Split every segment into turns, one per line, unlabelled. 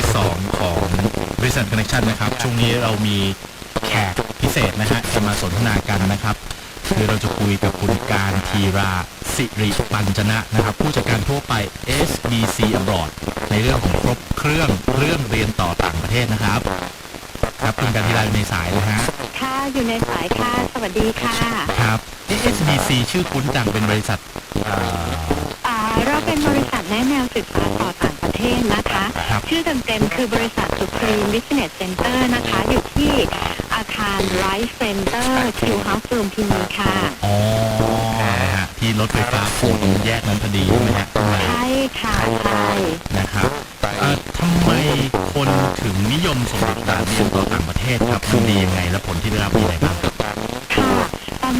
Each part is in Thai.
ที่ 2 ของบริษัทคอนเนคชั่นนะครับ ช่วงนี้เรามีแขกพิเศษนะฮะจะมาสนทนากันนะครับ คือเราจะคุยกับคุณการทีราสิริปัญจนะนะครับ ผู้จัดการทั่วไป SBC Abroad ในเรื่องของครบเครื่องเรื่องเรียนต่อต่างประเทศนะครับ ครับคุณการทีราอยู่ในสายนะฮะ
ค่ะอยู่ในสายค่ะ สวัสดีค่ะ
ครับ SBC ชื่อคุ้นจังเป็นบริษัทเอ่อ
ชื่อเต็มๆคือบริษัท Supreme Business Center นะคะ อยู่ที่อาคาร Rice Center Q House ลุมพินีค่ะ
อ๋อนะฮะที่รถไฟฟ้าโคนแยกนั้นพอดีใช่ไหมฮะข้างใน
ใช่ค่ะใช่
นะครับเอ่อทำไมคนถึงนิยมส่งบุตรหลานเรียนต่อต่างประเทศครับมันดียังไงและผลที่ได้รับมีอะไรบ้างครับ
ค่ะตอ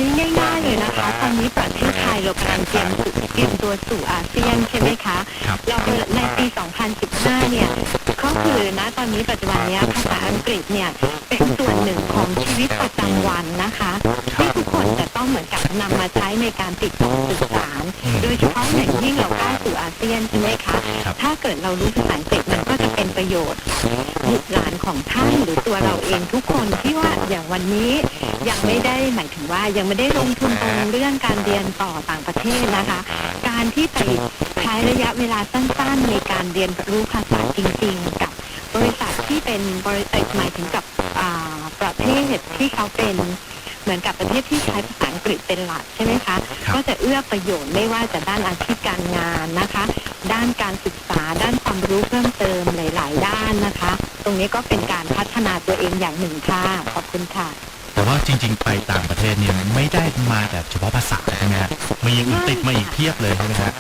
นนี้ง่ายๆเลยนะคะ ตอนนี้ประเทศไทยเรากำลังเตรียมสู่เตรียมตัวสู่อาเซียนใช่ไหมคะ
ครับ
เราในปี 2015 เนี่ยก็คือนะตอนนี้ปัจจุบันเนี้ยภาษาอังกฤษเนี่ยเป็นส่วนหนึ่งของชีวิตประจำวันนะคะที่ทุกคนจะต้องเหมือนกับนำมาใช้ในการติดต่อสื่อสาร
อืม
โดยเฉพาะอย่างยิ่งเราก้าวสู่อาเซียนใช่ไหมคะ
ครับ
ถ้าเกิดเรารู้ภาษาอังกฤษมันก็จะเป็นประโยชน์บุตรหลาน ของท่านหรือตัวเราเองทุกคนที่ว่าอย่างวันนี้ยังไม่ได้หมายถึงว่ายังไม่ได้ลงทุนตรงเรื่องการเรียนต่อต่างประเทศนะคะ การที่ไปใช้ระยะเวลาสั้นๆในการเรียนรู้ภาษาจริง ๆ กับบริษัทที่เป็นบริษัทหมายถึงกับประเทศที่เขาเป็นเหมือนกับประเทศที่ใช้ภาษาอังกฤษเป็นหลักใช่ไหมคะ ก็จะเอื้อประโยชน์ไม่ว่าจะด้านอาชีพการงานนะคะ ด้านการศึกษาด้าน นี้ก็เป็นการพัฒนาตัวเองอย่างหนึ่งค่ะ ขอบคุณค่ะ
แต่ว่าจริง ๆ ไปต่างประเทศเนี่ยไม่ได้มาแต่เฉพาะภาษาใช่ไหมฮะมีอย่างอื่นติดมาอีกเพียบเลยใช่ไหมฮะ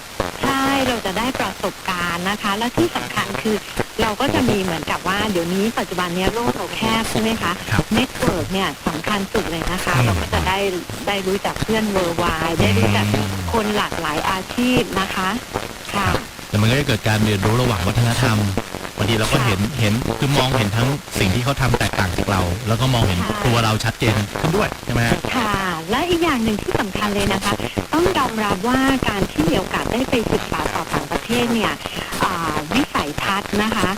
ใช่เราจะได้ประสบการณ์นะคะ และที่สำคัญคือเราก็จะมีเหมือนกับว่าเดี๋ยวนี้ปัจจุบันเนี้ยโลกเราแคบใช่ไหมคะ
ครับ
เน็ตเวิร์กเนี่ยสำคัญสุดเลยนะคะ
อืม
เราก็จะได้ได้รู้จักเพื่อนเวอร์ไวได้รู้จัก
อืม
คนหลากหลายอาชีพนะคะค่ะ
แต่มันก็จะเกิดการเรียนรู้ระหว่างวัฒนธรรม บางทีเราก็เห็นเห็นคือมองเห็นทั้งสิ่งที่เขาทำแตกต่างจากเรา แล้วก็มองเห็น
ค่ะ
ตัวเราชัดเจนขึ้นด้วยใช่ไหมฮะ
ค่ะ และอีกอย่างหนึ่งที่สำคัญเลยนะคะ ต้องยอมรับว่าการที่มีโอกาสได้ไปศึกษาต่อต่างประเทศเนี่ยอ่าวิสัยทัศน์นะคะ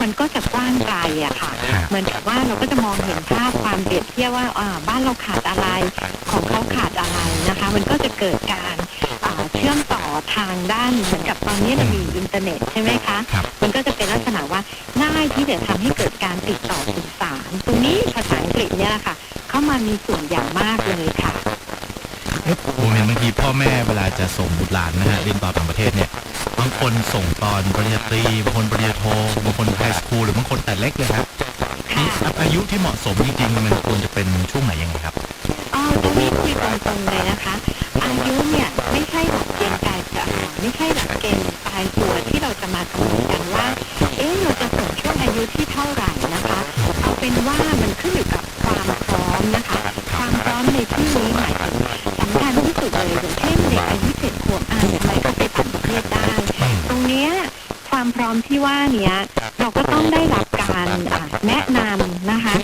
มันก็จะกว้างไกลอะค่ะ
ครับ
เหมือนกับว่าเราก็จะมองเห็นภาพความเปรียบเทียบว่าอ่าบ้านเราขาดอะไรของเขาขาดอะไรนะคะ มันก็จะเกิดการอ่า เชื่อมต่อทางด้านเหมือนกับตอนนี้เรามีอินเทอร์เน็ตใช่ไหมคะ
ครับ
มันก็จะเป็นลักษณะว่าง่ายที่จะทำให้เกิดการติดต่อสื่อสาร ตรงนี้ภาษาอังกฤษเนี่ยแหละค่ะ เข้ามามีส่วนอย่างมากเลยค่ะ
เอ๊ะผมเห็นบางทีพ่อแม่เวลาจะส่งบุตรหลานนะฮะเรียนต่อต่างประเทศเนี่ยบางคนส่งตอนปริญญาตรีบางคนปริญญาโทบางคนไฮสคูลหรือบางคนแต่เล็กเลยครับ
ค่ะ
นี่อายุที่เหมาะสมจริงๆมันควรจะเป็นช่วงไหนยังไงครับ
อ๋อตรงนี้คุยตรงๆเลยนะคะ อายุเนี่ย ไม่ใช่หลักเกณฑ์ตายตัวที่เราจะมากำหนดกันว่า เอ๊ะเราจะส่งช่วงอายุที่เท่าไหร่นะคะ เอาเป็นว่ามันขึ้นอยู่กับความพร้อมนะคะ ความพร้อมในที่นี้หมายถึงสำคัญที่สุดเลยอย่างเช่นเด็กอายุเจ็ดขวบอ่านทำไมก็ไปต่างประเทศได้ ตรงเนี้ยความพร้อมที่ว่าเนี้ยเราก็ต้องได้รับการอะแนะนำนะคะ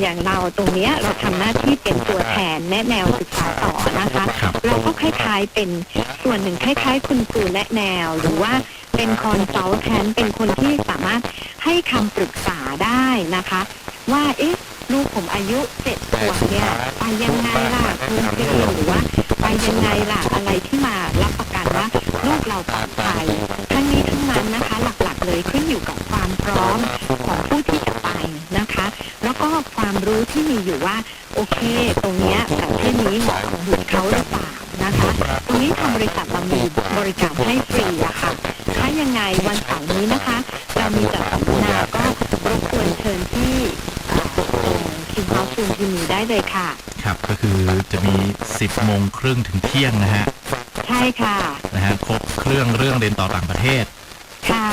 อย่างอย่างเราตรงเนี้ยเราทำหน้าที่เป็นตัวแทนแนะแนวศึกษาต่อนะคะ
ครับ
เราก็คล้ายๆเป็นส่วนหนึ่งคล้าย ๆ คุณครูแนะแนว หรือว่าเป็นคอนซัลแทนเป็นคนที่สามารถให้คำปรึกษาได้นะคะ ว่าเอ๊ะลูกผมอายุเจ็ดขวบเนี่ยไปยังไงล่ะคุณครูหรือว่าไปยังไงล่ะอะไรที่มารับประกันว่าลูกเราปลอดภัยทั้งนี้ทั้งนั้นนะคะ หลักๆเลยขึ้นอยู่กับความพร้อมของผู้ที่จะไปนะคะ แล้วก็ความรู้ที่มีอยู่ว่า โอเค ตรงเนี้ยประเทศนี้เหมาะกับบุตรเขาหรือเปล่านะคะ ตรงนี้ทางบริษัทเรามีบริการให้ฟรีอะค่ะ ถ้ายังไงวันเสาร์นี้นะคะ เรามีจัดสัมมนาก็รบกวนเชิญที่ คิมเฮาส์ซูนที่มีได้เลยค่ะ
ครับก็คือจะมี 10โมงครึ่งถึงเที่ยงนะฮะ
ใช่ค่ะ
นะฮะครบเครื่องเรื่องเรียนต่อต่างประเทศ
ค่ะ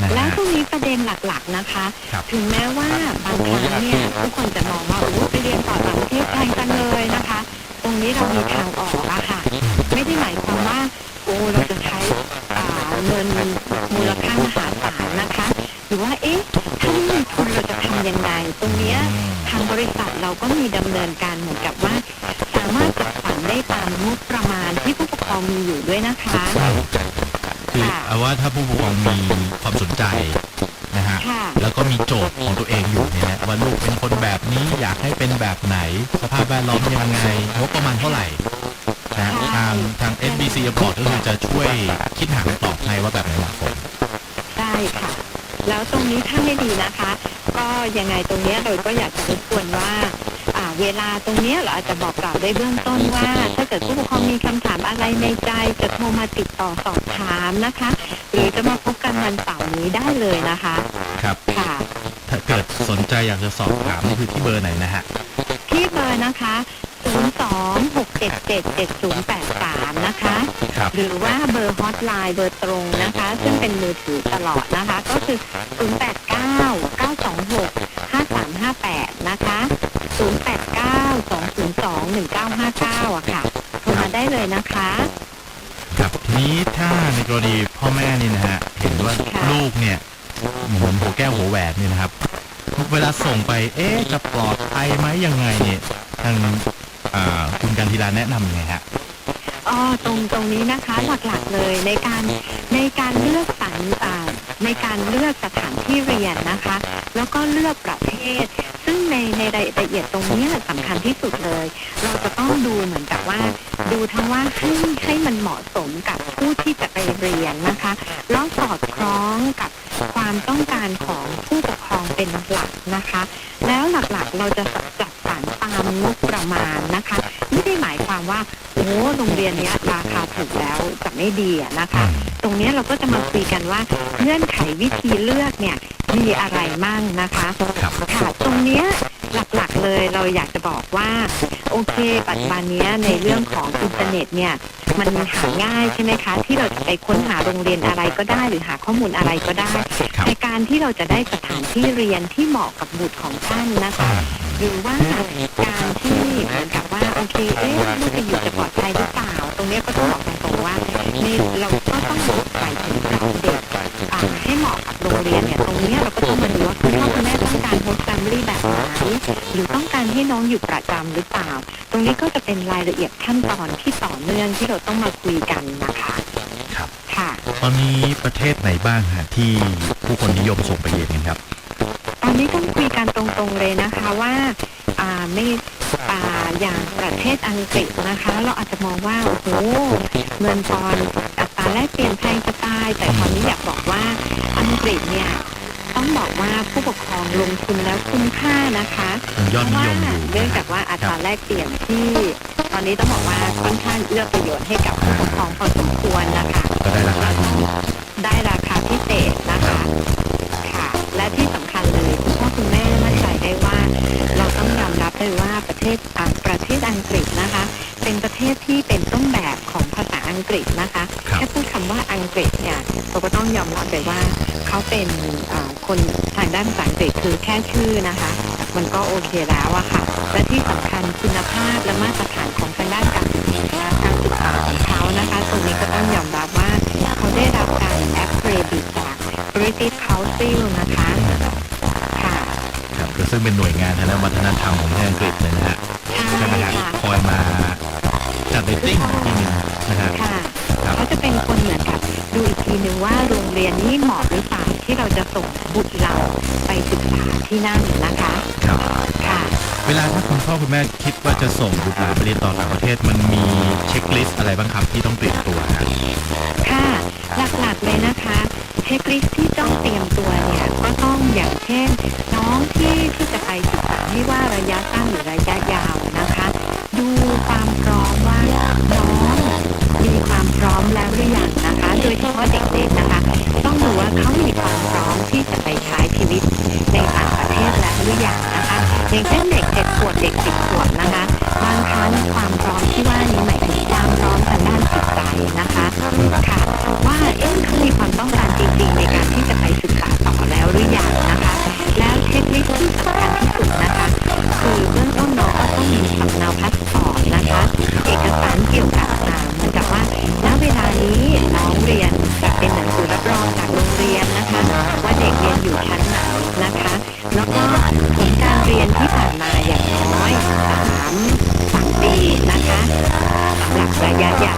นะ
แล้ว
ฮะ
ตรงนี้ประเด็นหลักๆนะคะ
ครับ
ถึงแม้ว่าบางครั้งเนี่ยทุกคนจะมองว่าโอ้ไปเรียนต่อต่างประเทศแพงจังเลยนะคะ ตรงนี้เรามีทางออกอะค่ะ ไม่ได้หมายความว่าโอ้เราจะใช้อ่าเงินมูลค่ามหาศาลนะคะ หรือว่าเอ๊ะ ริษัทเราก็มีดำเนินการเหมือนกับว่า สามารถจัดสรรได้ตามงบประมาณที่ผู้ปกครองมีอยู่ด้วยนะคะ
คือ
ค่ะ
เอาว่าถ้าผู้ปกครองมีความสนใจนะฮะ
ค่ะ
แล้วก็มีโจทย์ของตัวเองอยู่เนี่ยนะว่าลูกเป็นคนแบบนี้อยากให้เป็นแบบไหน สภาพแวดล้อมยังไงงบประมาณเท่าไหร่นะฮะ
ใช่
ทางทาง SBC บอร์ดก็คือจะช่วยคิดหาคำตอบให้ว่าแบบไหนเหมาะสม
ใช่ค่ะ แล้วตรงนี้ถ้าไม่ดีนะคะ ก็ยังไงตรงเนี้ยเราก็อยากจะรบกวนว่าอ่าเวลาตรงเนี้ยเราอาจจะบอกกล่าวได้เบื้องต้นว่า ถ้าเกิดผู้ปกครองมีคำถามอะไรในใจจะโทรมาติดต่อสอบถามนะคะ หรือจะมาพบกันวันเสาร์นี้ได้เลยนะคะ
ครับ
ค่ะ
ถ้าเกิดสนใจอยากจะสอบถามนี่คือที่เบอร์ไหนนะฮะ
ที่เบอร์นะคะ 026777083 นะคะ
ครับ
หรือว่าเบอร์ฮอตไลน์เบอร์ตรงนะคะ ซึ่งเป็นมือถือตลอดนะคะ ก็คือ 089-926-5358 นะคะ 089-202-1959อะค่ะโทรมาได้เลยนะคะ
ครับทีนี้ถ้าในกรณีพ่อแม่นี่นะฮะเห็นว่า
ค่ะ
ลูกเนี่ยเหมือนหัวแก้วหัวแหวนเนี่ยนะครับ เวลาส่งไปเอ๊ะจะปลอดภัยไหมยังไงเนี่ยทางอ่า คุณการทีลาแนะนำยังไงฮะ
อ๋อตรงตรงนี้นะคะหลักๆเลยในการในการเลือกสรรในการเลือกสถานที่เรียนนะคะ แล้วก็เลือกประเภทซึ่งในในรายละเอียดตรงนี้สำคัญที่สุดเลย เราจะต้องดูเหมือนกับว่า ดูทั้งว่าให้ให้มันเหมาะสมกับผู้ที่จะไปเรียนนะคะแล้วสอดคล้องกับความต้องการของผู้ปกครองเป็นหลักนะคะ โรงเรียนเนี้ยราคาถูกแล้วจะไม่ดีอะนะคะ ตรงเนี้ยเราก็จะมาคุยกันว่าเงื่อนไขวิธีเลือกเนี่ยมีอะไรมั่งนะคะ
ครับ
ค่ะตรงเนี้ยหลักๆเลยเราอยากจะบอกว่าโอเค ปัจจุบันเนี้ยในเรื่องของอินเทอร์เน็ตเนี่ยมันหาง่ายใช่ไหมคะ ที่เราจะไปค้นหาโรงเรียนอะไรก็ได้ หรือหาข้อมูลอะไรก็ได้
ครับ
ในการที่เราจะได้สถานที่เรียนที่เหมาะกับบุตรของท่านนะคะ
อ่า
หรือว่าการที่เหมือนกับว่าโอเคเอ๊ะลูกจะอยู่จะปลอดภัยหรือเปล่า ตรงเนี้ยก็ต้องบอกตรงๆว่าในเราก็ต้องใส่ถึงกับเด็กอ่าให้เหมาะกับโรงเรียนเนี่ยตรงเนี้ยเราก็ต้องมาดูว่าคุณพ่อคุณแม่ต้องการโฮสต์แฟมิลี่แบบไหนหรือต้องการให้น้องอยู่ประจำหรือเปล่า ตรงนี้ก็จะเป็นรายละเอียดขั้นตอนที่ต่อเนื่องที่เราต้องมาคุยกันนะคะ
ครับ
ค่ะ
ตอนนี้ประเทศไหนบ้างฮะที่ผู้คนนิยมส่งไปเรียนกันครับ
ต อนนี้ต้องคุยกันตรงๆเลยนะคะว่าอ่าไม่อ่าอย่างประเทศอังกฤษนะคะ เราอาจจะมองว่าโอ้โหเงินปอนด์อัตราแลกเปลี่ยนแพงจะตาย แต่คราวนี้อยากบอกว่าอังกฤษเนี่ยต้องบอกว่าผู้ปกครองลงทุนแล้วคุ้มค่านะคะ
ยอดนิยมอยู่
เพราะว่าเนื่องจากว่าอัตราแลกเปลี่ยนที่ ตอนนี้ต้องบอกว่าค่อนข้างเอื้อประโยชน์ให้กับผู้ปกครองพอสมควรนะคะ
ก็ได้ราคาดี
ได้ราคาพิเศษนะคะค่ะและที่สำ ประเทศอ่าประเทศอังกฤษนะคะ เป็นประเทศที่เป็นต้นแบบของภาษาอังกฤษนะคะ
ครับ
แค่พูดคำว่าอังกฤษเนี่ยเราก็ต้องยอมรับเลยว่าเขาเป็นอ่าคนทางด้านภาษาอังกฤษคือแค่ชื่อนะคะ มันก็โอเคแล้วอะค่ะ และที่สำคัญคุณภาพและมาตรฐานของทางด้านการศึกษาการศึกษาของเขานะคะตรงนี้ก็ต้องยอมรับว่าเขา
หน่วยงานทางด้านวัฒนธรรมของประเทศอังกฤษเลยนะฮะ
ใช่
ใช่ไหมฮะ
ค่ะ
คอยมาจัดเรตติ้งอีกทีหนึงนะฮะ
ค่ะ
ครับ
เขาจะเป็นคนเหมือนกับดูอีกทีนึงว่าโรงเรียนนี้เหมาะหรือเปล่าที่เราจะส่งบุตรเราไปศึกษาที่นั่นนะคะ
ครับ
ค่ะ
เวลาถ้าคุณพ่อคุณแม่คิดว่าจะส่งบุตรหลานไปเรียนต่อต่างประเทศมันมีเช็คลิสต์อะไรบ้างครับที่ต้องเตรียมตัวฮะ
ค่ะ หลักๆเลยนะคะ เช็คลิสต์ที่ต้องเตรียมตัวเนี่ย ก็ต้องอย่างเช่นน้ องที่ที่จะไปศึกษาไม่ว่าระยะสั้นหรือระยะยาวนะคะ ดูความพร้อมว่าน้องมีความพร้อมแล้วหรือยังนะคะ โดยเฉพาะเด็กๆนะคะ ต้องดูว่าเขามีความพร้อมที่จะไปใช้ชีวิตในต่างประเทศแล้วหรือยังนะคะอย่างเช่นเด็กเจ็ดขวบเด็กสิบขวบนะคะบางครั้งความพร้อมที่ว่านี้หมายถึงความพร้อมทางด้านจิตใจนะคะค่ะ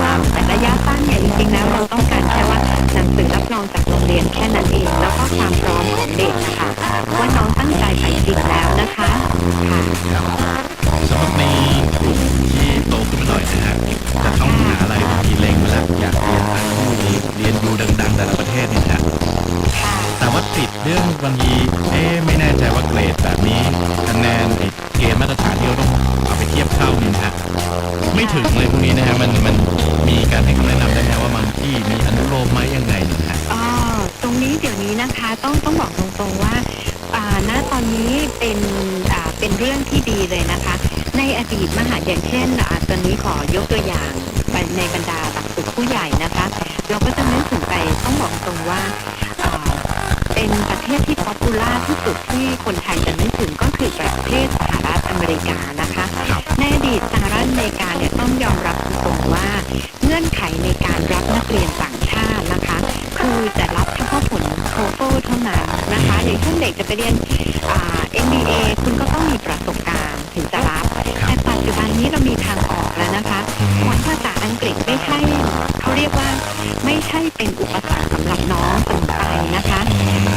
รับระยะยาวแต่ระยะสั้นเนี่ยจริงๆแล้วเราต้องการแค่ว่าหนังสือรับรองจากโรงเรียนแค่นั้นเอง แล้วก็ความพร้อมของเเด็กค่ะว่าน้องตั้งใจไปจริงแล้วนะคะค่ะ
สำหรับในกลุ่มที่โตขึ้นมาหน่อยนะฮะจะเข้ามหาอะไรบางทีเล็งมาแล้วอยากเรียนทางนู้นนี่เรียนดูดังๆแต่ละประเทศเนี่ยนะฮะ
ค่ะ
แต่ว่าติดเรื่องบางทีเอ๊ะไม่แน่ใจว่าเกรดแบบนี้คะแนนไอ้เกณฑ์มาตรฐานที่เราต้องเอาไปเทียบเข้านี่นะฮะไม่ถึงเลยพวกนี้นะฮะมันมัน มีการให้คำแนะนำได้ไหมว่าบางที่มีอนุโลมไหมยังไงนะฮะ
อ๋อตรงนี้เดี๋ยวนี้นะคะต้องต้องบอกตรงๆว่าอ่าณตอนนี้เป็นอ่าเป็นเรื่องที่ดีเลยนะคะ ในอดีตมหาอย่างเช่นอ่าตอนนี้ขอยกตัวอย่างไปในบรรดาหลักสูตรผู้ใหญ่นะคะ เราก็จะนึกถึงไปต้องบอกตรงว่า เป็นประเทศที่ป๊อปปูล่าที่สุดที่คนไทยจะนึกถึงก็คือประเทศสหรัฐอเมริกานะคะ
ครับ
ในอดีตสหรัฐอเมริกาเนี่ยต้องยอมรับตรงๆว่า เงื่อนไขในการรับนักเรียนต่างชาตินะคะ คือจะรับเฉพาะผลโทโฟเท่านั้นนะคะอย่างเช่นเด็กจะไปเรียนอ่า MBA คุณก็ต้องมีประสบการณ์ถึงจะรับแต่ปัจจุบันนี้เรามีทางออก แล้วนะคะ
อืม
ผลภาษาอังกฤษไม่ใช่เขาเรียกว่าไม่ใช่เป็นอุปสรรคสำหรับน้องเสมอไปนะคะ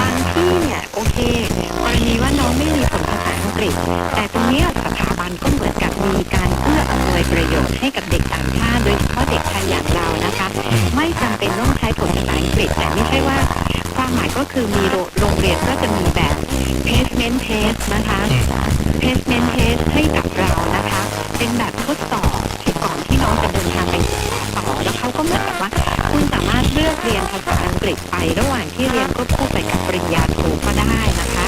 บางที่เนี่ยโอเคกรณีว่าน้องไม่มีผลภาษาอังกฤษ แต่ตรงเนี้ยสถาบันก็เหมือนกับมีการเอื้ออำนวยประโยชน์ให้กับเด็กต่างชาติโดยเฉพาะเด็กไทยอย่างเรานะคะ
อืม
ไม่จำเป็นต้องใช้ผลภาษาอังกฤษแต่ไม่ใช่ว่าความหมายก็คือมีโรโรงเรียนก็จะมีแบบ placement test นะคะ placement test ให้กับเรานะคะ เป็นแบบทดสอบ กฤษไประหว่างที่เรียนก็พูดไปกับปริญญาโทก็ได้นะคะ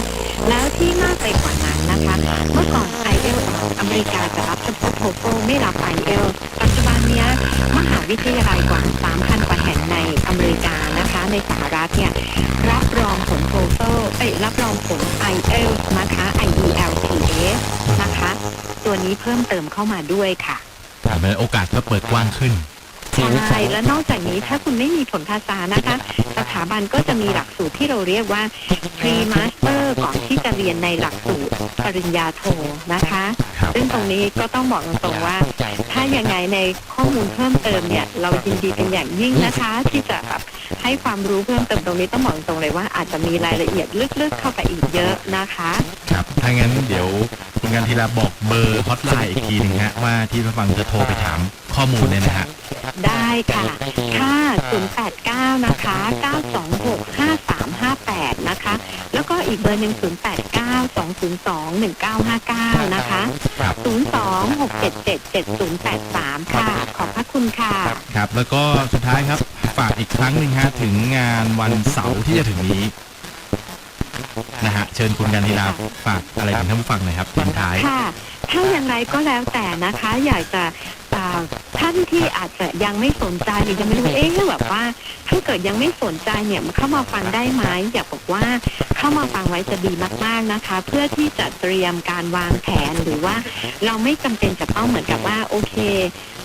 แล้วที่มากไปกว่านั้นนะคะ เมื่อก่อน i อ l อลอเมริกาจะรับเฉพาะโทโฟไม่รับ i อ l ปัจจุบันเนี้ยมหาวิทยาลัยกว่า 3,000 กว่าแห่งในอเมริกานะคะ ในสหรัฐเนี่ยรับรองผลโทโฟเอ้ยรับรองผล i อ l นะคะ IELTS นะคะ ตัวนี้เพิ่มเติมเข้ามาด้วยค่ะ
แต่เป็นโอกาสก็เปิดกว้างขึ้น
ใช่และนอกจากนี้ถ้าคุณไม่มีผลภาษานะคะ สถาบันก็จะมีหลักสูตรที่เราเรียกว่า pre master ก่อนที่จะเรียนในหลักสูตรปริญญาโทนะคะ
ครับ
ซึ่งตรงนี้ก็ต้องบอกตรงๆว่า ถ้ายังไงในข้อมูลเพิ่มเติมเนี่ยเรายินดีเป็นอย่างยิ่งนะคะ ที่จะแบบให้ความรู้เพิ่มเติมตรงนี้ต้องบอกตรงเลยว่าอาจจะมีรายละเอียดลึกๆเข้าไปอีกเยอะนะคะ
ครับถ้างั้นเดี๋ยว คุณกันทีละบอกเบอร์ฮอตไลน์อีกทีหนึงฮะว่าที่ผู้ฟังจะโทรไปถามข้อมูลเนี่ยนะฮะ
ได้ค่ะ ค่ะ 089 นะคะ 926 5358 นะคะ แล้วก็อีกเบอร์หนึ่ง089 202 1959 นะคะ
ครับ
02 677 7083 ค่ะ ขอบพระคุณค่ะ
ครับ แล้วก็สุดท้ายครับ ฝากอีกครั้งหนึ่งฮะ ถึงงานวันเสาร์ที่จะถึงนี้ นะฮะเชิญคุณกันทีลาฝากอะไรถึงท่านผู้ฟังหน่อยครับทิ้งท้าย
ค่ะ ถ้าอย่างไรก็แล้วแต่นะคะ อยากจะ ท่านที่อาจจะยังไม่สนใจหรือยังไม่รู้เอ๊ะแบบว่าถ้าเกิดยังไม่สนใจเนี่ยเข้ามาฟังได้ไหมอยากบอกว่าเข้ามาฟังไว้จะดีมาก ๆนะคะ เพื่อที่จะเตรียมการวางแผนหรือว่าเราไม่จำเป็นจะต้องเหมือนกับว่าโอเค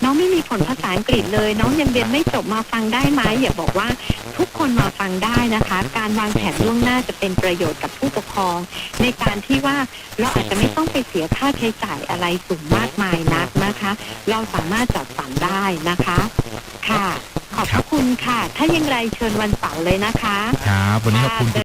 น้องไม่มีผลภาษาอังกฤษเลย น้องยังเรียนไม่จบมาฟังได้ไหมอย่าบอกว่าทุกคนมาฟังได้นะคะ การวางแผนล่วงหน้าจะเป็นประโยชน์กับ ปกครอง ในการที่ว่าเราอาจจะไม่ต้องไปเสียค่าใช้จ่ายอะไรสูงมากมายนักนะคะ เราสามารถจัดสรรได้นะคะ ค่ะ ขอบพระคุณค่ะ ถ้ายังไรเชิญวันเสาร์เลยนะคะ
ครับ วันนี้ขอบคุณ